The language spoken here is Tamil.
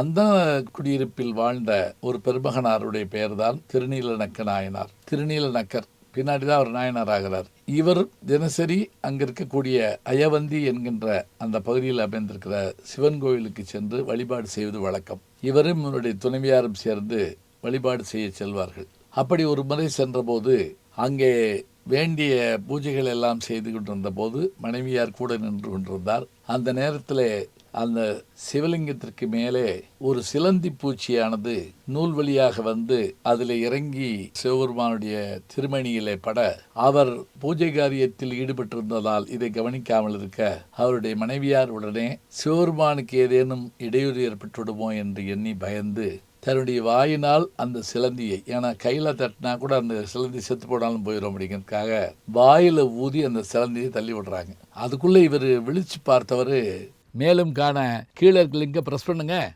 அந்த குடியிருப்பில் வாழ்ந்த ஒரு பெருமகனாருடைய பெயர்தான் திருநீலநக்க நாயனார். திருநீலநக்கர் பின்னாடி தான் அவர் நாயனார் ஆகிறார். இவர் தினசரி அங்கே இருக்கக்கூடிய அயவந்தி என்கின்ற அந்த பகுதியில் அமைந்திருக்கிற சிவன் கோயிலுக்கு சென்று வழிபாடு செய்வது வழக்கம். இவரும் இவருடைய துணைவியாரும் சேர்ந்து வழிபாடு செய்ய செல்வார்கள். அப்படி ஒரு முறை சென்றபோது அங்கே வேண்டிய பூஜைகள் எல்லாம் செய்து கொண்டிருந்த போது மனைவியார் கூட நின்று கொண்டிருந்தார். அந்த நேரத்தில் அந்த சிவலிங்கத்திற்கு மேலே ஒரு சிலந்தி பூச்சியானது நூல் வழியாக வந்து அதில் இறங்கி சிவபெருமானுடைய திருமணியிலே பட அவர் பூஜை காரியத்தில் ஈடுபட்டிருந்ததால் இதை கவனிக்காமல் இருக்க அவருடைய மனைவியார் உடனே சிவபெருமானுக்கு ஏதேனும் இடையூறு ஏற்பட்டுவிடுமோ? என்று எண்ணி பயந்து தன்னுடைய வாயினால் அந்த சிலந்தியை ஏன்னா கையில் தட்டினா கூட அந்த சிலந்தி செத்து போனாலும் போயிடும் அப்படிங்கிறதுக்காக வாயில் ஊதி அந்த சிலந்தியை தள்ளி விடுறாங்க. அதுக்குள்ளே இவர் விழிச்சு பார்த்தவர் மேலும் காண கீழே இருக்க லிங்கை ப்ரெஸ் பண்ணுங்க.